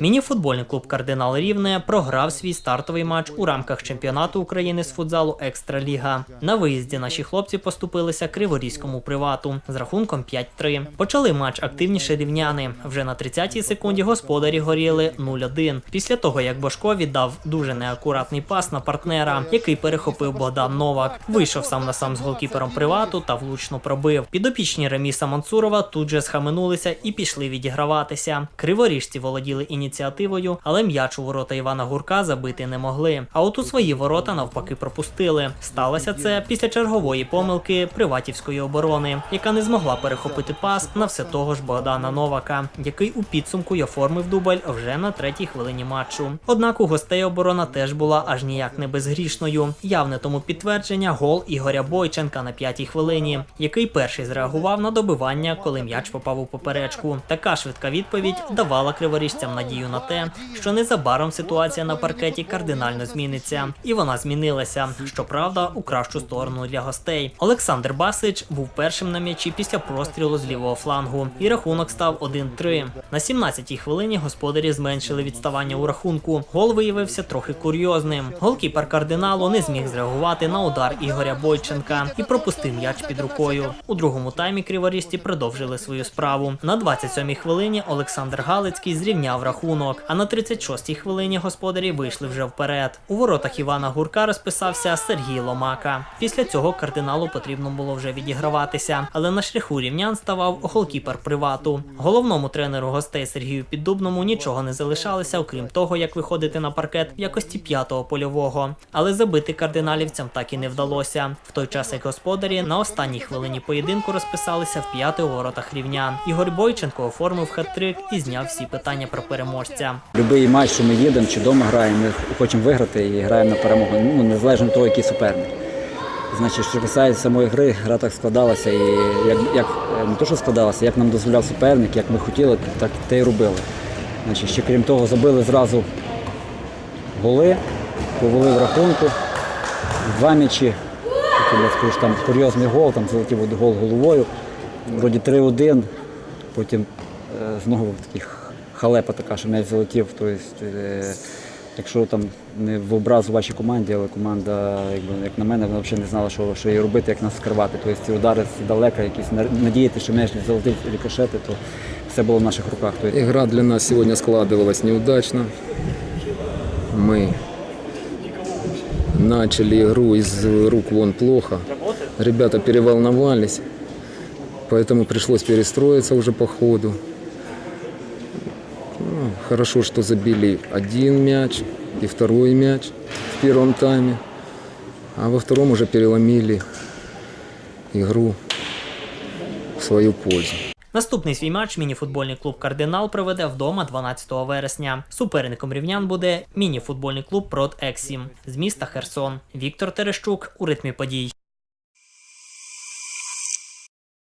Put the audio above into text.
Мініфутбольний клуб Кардинал Рівне програв свій стартовий матч у рамках чемпіонату України з футзалу Екстраліга. На виїзді наші хлопці поступилися Криворізькому привату з рахунком 5-3. Почали матч активніше рівняни. Вже на 30-й секунді господарі горіли 0-1. Після того, як Бошко віддав дуже неакуратний пас на партнера, який перехопив Богдан Новак. Вийшов сам на сам з голкіпером привату та влучно пробив. Підопічні Реміса Мансурова тут же схаменулися і пішли відіграватися. Криворіжці володіли ініціативою, але м'яч у ворота Івана Гурка забити не могли. А от у свої ворота навпаки пропустили. Сталося це після чергової помилки приватівської оборони, яка не змогла перехопити пас на все того ж Богдана Новака, який у підсумку й оформив дубль вже на третій хвилині матчу. Однак у гостей оборона теж була аж ніяк не безгрішною. Явне тому підтвердження гол Ігоря Бойченка на п'ятій хвилині, який перший зреагував на добивання, коли м'яч попав у поперечку. Така швидка відповідь давала криворіжцям надію на те, що незабаром ситуація на паркеті кардинально зміниться, і вона змінилася. Щоправда, у кращу сторону для гостей. Олександр Басич був першим на м'ячі після прострілу з лівого флангу, і рахунок став 1-3. На 17-й хвилині господарі зменшили відставання у рахунку. Гол виявився трохи курйозним. Голкіпер кардиналу не зміг зреагувати на удар Ігоря Бойченка і пропустив м'яч під рукою. У другому таймі криворісті продовжили свою справу. На 27-й хвилині Олександр Галицький зрівняв рахунок. А на 36-й хвилині господарі вийшли вже вперед. У воротах Івана Гурка розписався Сергій Ломака. Після цього кардиналу потрібно було вже відіграватися, але на шляху рівнян ставав голкіпер привату. Головному тренеру гостей Сергію Піддубному нічого не залишалося, окрім того, як виходити на паркет в якості п'ятого польового. Але забити кардиналівцям так і не вдалося. В той час як господарі на останній хвилині поєдинку розписалися в п'яти воротах рівнян. Ігор Бойченко оформив хет-трик і зняв всі питання про переможця. Будь-який матч, що ми їдемо чи вдома граємо, ми хочемо виграти і граємо на перемогу. Ну, незалежно від того, який суперник. Значить, що касається самої гри, гра так складалася, і як, як е, не то, що складалася, як нам дозволяв суперник, як ми хотіли, так те й робили. Значить, ще крім того, забили зразу голи, повели в рахунку, два м'ячі. Я скажу, там курйозний гол, там залетів гол головою. Вроді 3-1, потім е, знову такий халепа така, що м'яч залетів. Тобто, е, якщо там не в образу вашій команді, але команда, якби, як на мене, вона взагалі не знала, що, що їй робити, як нас скривати. Тобто ці удари з далека, якісь на- надіяти, що м'яч не залетить рикошети, то все було в наших руках. Тобто, Игра для нас сегодня складывалась неудачно. Мы начали игру из рук вон плохо. Ребята переволновались, поэтому пришлось перестроиться уже по ходу. Ну, Хорошо, что забили один мяч и второй мяч в первом тайме, а во втором уже переломили игру в свою пользу. Наступний свій матч мініфутбольний клуб Кардинал проведе вдома 12 вересня. Суперником рівнян буде мініфутбольний клуб Прот Ексім з міста Херсон. Віктор Терещук у ритмі подій.